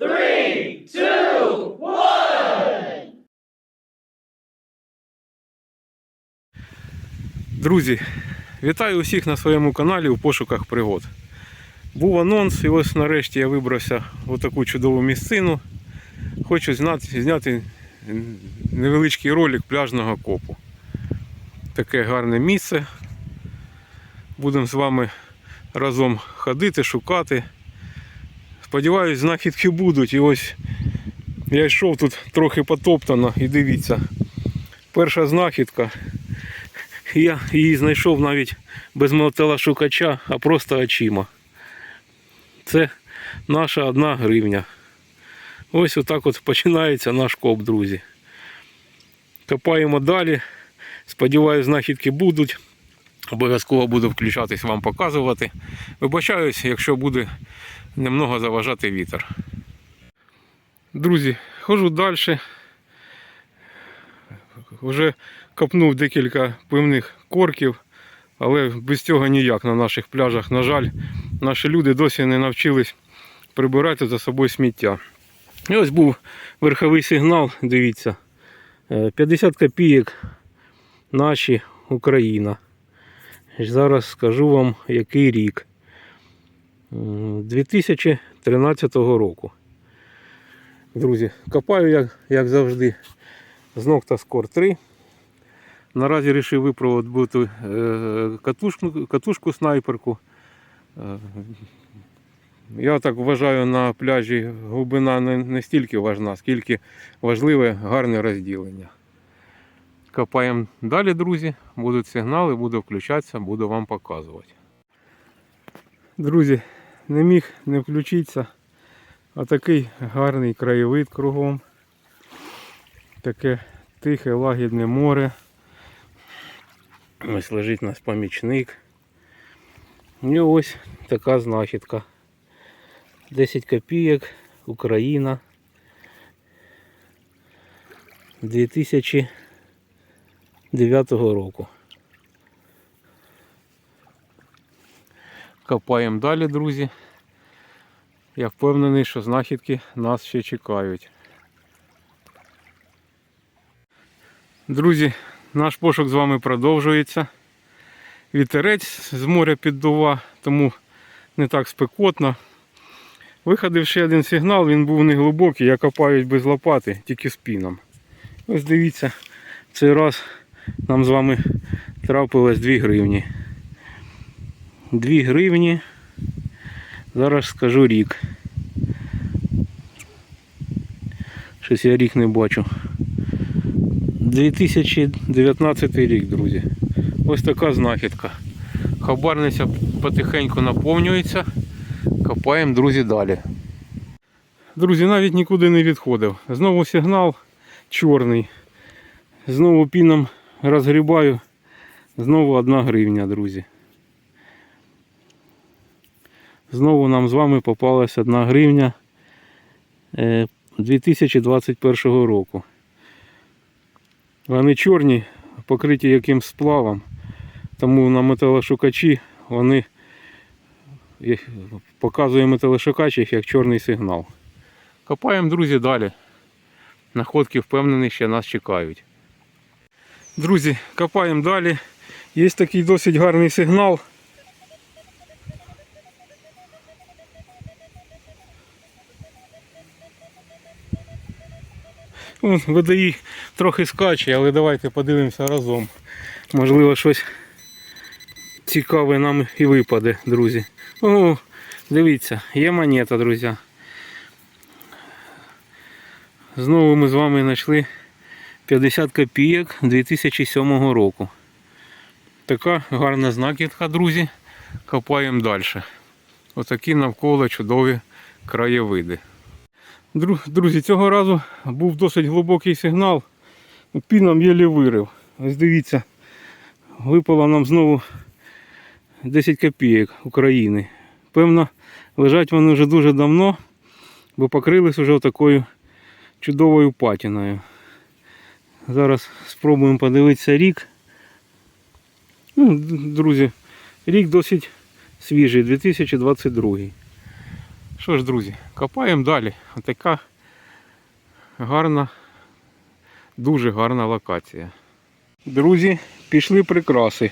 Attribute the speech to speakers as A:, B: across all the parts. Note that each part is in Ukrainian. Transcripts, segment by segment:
A: Three, two, one!
B: Друзі, вітаю усіх на своєму каналі у пошуках пригод. Був анонс, і ось нарешті я вибрався в таку чудову місцину. Хочу зняти, зняти невеличкий ролик пляжного копу. Таке гарне місце. Будемо з вами разом ходити, шукати. Сподіваюсь, знахідки будуть. І ось я йшов тут трохи потоптано і дивіться. Перша знахідка. Я її знайшов навіть без мотелошукача, а просто очима. Це наша одна гривня. Ось отак от починається наш коп, друзі. Копаємо далі. Сподіваюсь, знахідки будуть. Обов'язково буду включатись вам показувати. Вибачаюсь, якщо буде немного заважати вітер. Друзі, ходжу далі. Вже копнув декілька пивних корків, але без цього ніяк на наших пляжах. На жаль, наші люди досі не навчились прибирати за собою сміття. І ось був верховий сигнал, дивіться. е, 50 копійок наші Україна. Зараз скажу вам, який рік. 2013 року. Друзі, копаю як, як завжди з Nocta Score 3. Наразі вирішив випробувати е, катушку, катушку снайперку. Е, Я так вважаю, на пляжі глибина не, не стільки важна, скільки важливе гарне розділення. Копаємо далі, друзі. Будуть сигнали, буду включатися, буду вам показувати. Друзі, не міг не включитися. Отакий гарний краєвид кругом. Таке тихе, лагідне море. Ось лежить наш помічник. І ось така знахідка. 10 копійок, Україна. 2009 року. Копаємо далі, друзі. Я впевнений, що знахідки нас ще чекають. Друзі, наш пошук з вами продовжується. Вітерець з моря піддува, тому не так спекотно. Виходив ще один сигнал, він був не глибокий, я копаю без лопати, тільки спіном. Ось дивіться, цей раз нам з вами трапилось 2 гривні. 2 гривні. Зараз скажу рік. Щось я рік не бачу. 2019 рік, друзі. Ось така знахідка. Хабарниця потихеньку наповнюється. Копаємо, друзі, далі. Друзі, навіть нікуди не відходив. Знову сигнал чорний. Знову піном розгрібаю. Знову одна гривня, друзі. Знову нам з вами попалась одна гривня е, 2021 року. Вони чорні, покриті якимсь сплавом, тому на металошукачі вони показує металошукач їх як чорний сигнал. Копаємо, друзі, далі. Находки впевнений, ще нас чекають. Друзі, копаємо далі. Є такий досить гарний сигнал. ВДІ трохи скаче, але давайте подивимося разом. Можливо, щось цікаве нам і випаде, друзі. О, дивіться, є монета, друзі. Знову ми з вами знайшли 50 копійок 2007 року. Така гарна знахідка, друзі. Копаємо далі. Отакі навколо чудові краєвиди. Друзі, цього разу був досить глибокий сигнал. Піном єлі вирив. Ось дивіться, випало нам знову 10 копійок України. Певно, лежать вони вже дуже давно, бо покрились вже такою чудовою патіною. Зараз спробуємо подивитися рік. Ну, друзі, рік досить свіжий, 2022. Що ж, друзі, копаємо далі. Така гарна, дуже гарна локація. Друзі, пішли прикраси.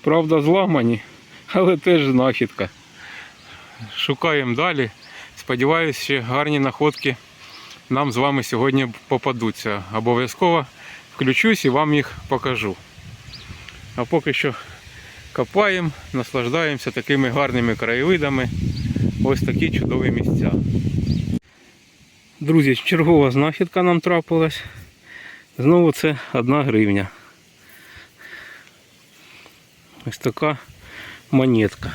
B: Правда, зламані, але теж знахідка. Шукаємо далі. Сподіваюсь, ще гарні находки нам з вами сьогодні попадуться. Обов'язково включусь і вам їх покажу. А поки що копаємо, наслаждаємося такими гарними краєвидами. Ось такі чудові місця. Друзі, чергова знахідка нам трапилась. Знову це одна гривня. Ось така монетка.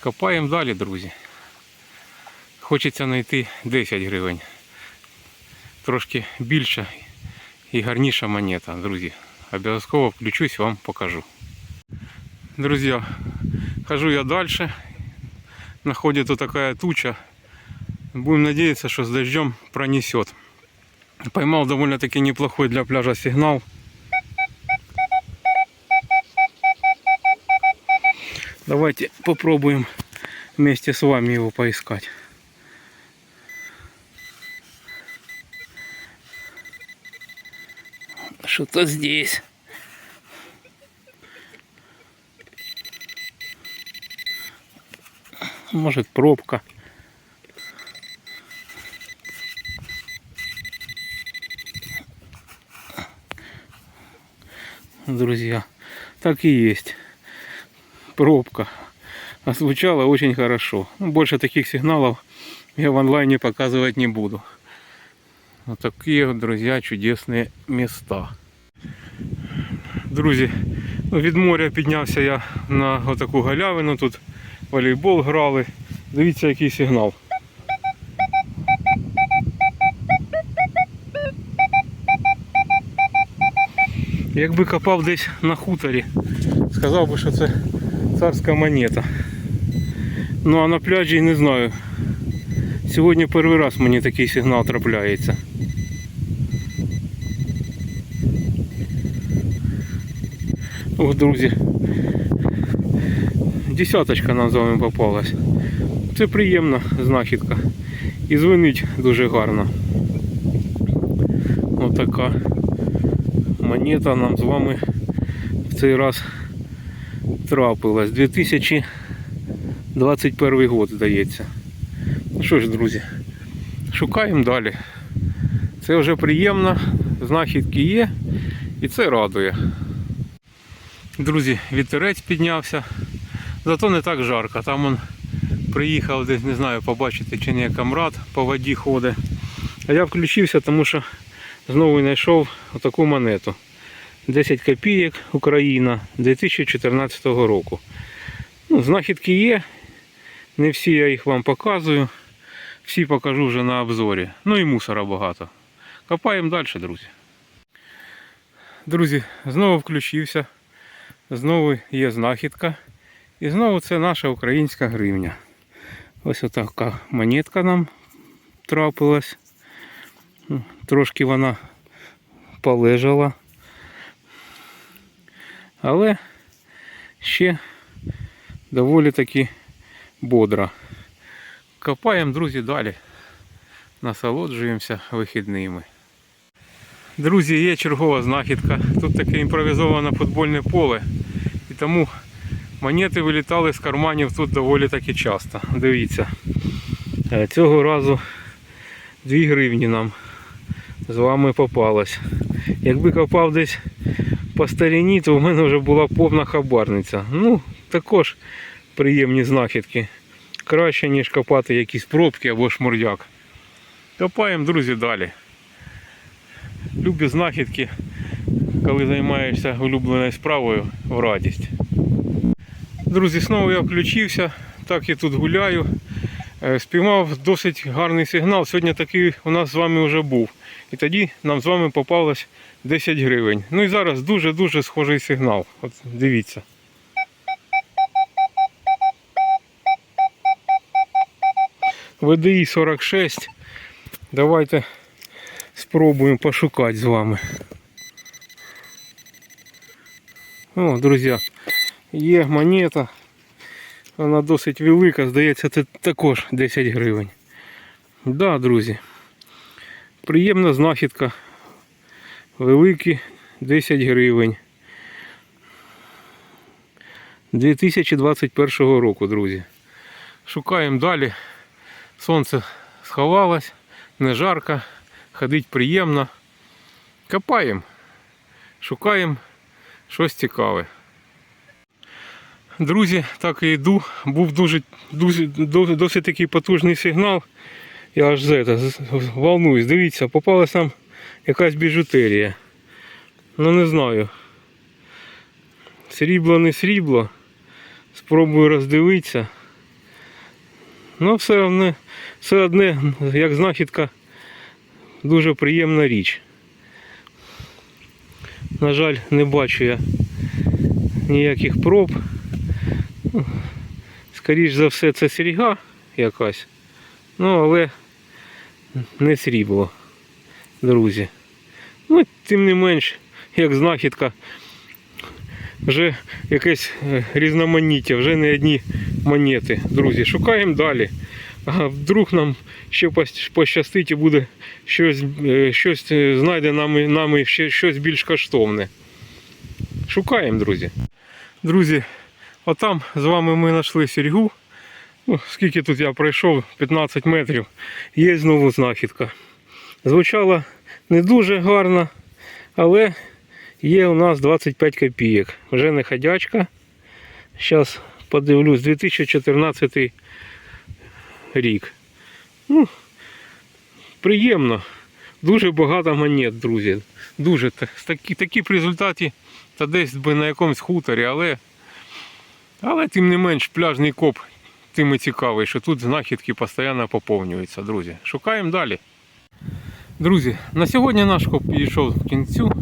B: Копаємо далі, друзі. Хочеться знайти 10 гривень. Трошки більша і гарніша монета, друзі. Обов'язково включусь, вам покажу. Друзья, хожу я дальше. На ходе тут такая туча. Будем надеяться, что с дождем пронесет. Поймал довольно-таки неплохой для пляжа сигнал. Давайте попробуем вместе с вами его поискать. Что-то здесь. Может пробка. Друзья, так и есть. Пробка. А звучало очень хорошо. Ну, Больше таких сигналов я в онлайне показывать не буду. Вот такие друзья, чудесные места. Друзі, ну, від моря піднявся я на отаку галявину. Тут волейбол грали. Дивіться, який сигнал. Якби копав десь на хуторі, сказав би, що це царська монета. Ну а на пляжі не знаю. Сьогодні перший раз мені такий сигнал трапляється. Ох, друзі. Десяточка нам з вами попалась. Це приємна знахідка. І звенить дуже гарно. Отака монета нам з вами в цей раз трапилась. 2021 год, здається. Ну що ж, друзі, шукаємо далі. Це вже приємно, знахідки є і це радує. Друзі, вітерець піднявся, зато не так жарко. Там он приїхав десь, не знаю, побачити чи не камрад по воді ходить. А я включився, тому що знову знайшов отаку монету. 10 копійок Україна 2014 року. Ну, знахідки є. Не всі я їх вам показую. Всі покажу вже на обзорі. Ну і мусора багато. Копаємо далі, друзі. Друзі, знову включився. Знову є знахідка. І знову це наша українська гривня. Ось отака монетка нам трапилась. Ну, Трошки вона полежала. Але ще доволі таки бодра. Копаємо, друзі, далі. Насолоджуємося вихідними. Друзі, є чергова знахідка. Тут таке імпровізоване футбольне поле. Тому монети вилітали з карманів тут доволі таки часто. Дивіться. Е, Цього разу 2 гривні нам з вами попалось. Якби копав десь по старіні, то в мене вже була повна хабарниця. Ну, також приємні знахідки. Краще, ніж копати якісь пробки або шмурдяк. Копаємо, друзі, далі. Любі знахідки, коли займаєшся улюбленою справою в радість. Друзі, знову я включився, так і тут гуляю. Е, Спіймав досить гарний сигнал. Сьогодні такий у нас з вами вже був. І тоді нам з вами попалось 10 гривень. Ну і зараз дуже-дуже схожий сигнал. От дивіться. ВДІ 46. Давайте спробуємо пошукати з вами. О, друзі, є монета. Вона досить велика, здається, це також 10 гривень. Да, друзі. Приємна знахідка. Великі 10 гривень. 2021 року, друзі. Шукаємо далі. Сонце сховалось, не жарко, ходить приємно. Копаємо, шукаємо щось цікаве. Друзі, так і йду. Був дуже, дуже досить, такий потужний сигнал. Я аж за це, волнуюсь. Дивіться, попалась там якась біжутерія. Ну не знаю. Срібло не срібло. Спробую роздивитися. Ну, все одне, все одне, як знахідка, дуже приємна річ. На жаль, не бачу я ніяких проб. Ну, Скоріш за все, це сріга якась. Ну, але не срібло, друзі. Ну, тим не менш, як знахідка, вже якесь е, різноманіття, вже не одні монети, друзі. Шукаємо далі. А вдруг нам ще пощастить і буде щось, е, щось е, знайде нами, нами ще щось більш коштовне. Шукаємо, друзі. Друзі, отам з вами ми знайшли серьгу. Ну, скільки тут я пройшов, 15 метрів, є знову знахідка. Звучала не дуже гарно, але є у нас 25 копійок. Вже не ходячка. Зараз подивлюсь, 2014 рік. Ну, приємно. Дуже багато монет, друзі. Дуже такі, такі б результаті та десь би на якомусь хуторі, але, але тим не менш пляжний коп тим і цікавий, що тут знахідки постійно поповнюються, друзі. Шукаємо далі. Друзі, на сьогодні наш коп підійшов к кінцю.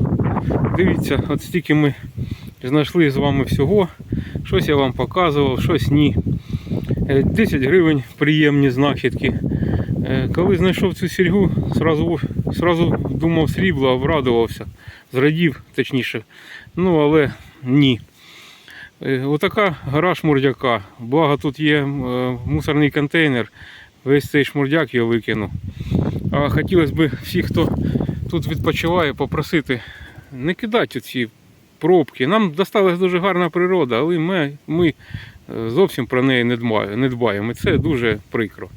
B: Дивіться, от стільки ми знайшли з вами всього. Щось я вам показував, щось ні. Е, 10 гривень приємні знахідки. Е, Коли знайшов цю сільгу, сразу, сразу думав срібло, обрадувався. Зрадів, точніше. Ну, але ні. Е, Отака гора шмурдяка. Благо тут є е, мусорний контейнер. Весь цей шмурдяк я викину. А хотілося б всіх, хто тут відпочиває, попросити не кидати ці пробки. Нам досталась дуже гарна природа, але ми, ми е, зовсім про неї не дбаємо. І це дуже прикро.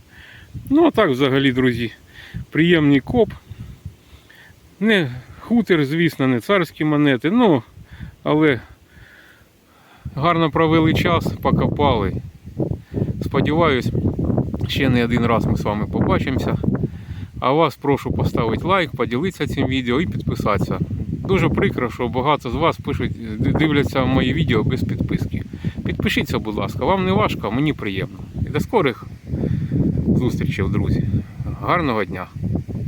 B: Ну а так взагалі, друзі, приємний коп. Не хутір, звісно, не царські монети, ну, але гарно провели час, покопали. Сподіваюсь, ще не один раз ми з вами побачимося. А вас прошу поставити лайк, поділитися цим відео і підписатися. Дуже прикро, що багато з вас пишуть, дивляться мої відео без підписки. Підпишіться, будь ласка, вам не важко, а мені приємно. І до скорих зустрічей, друзі. Гарного дня!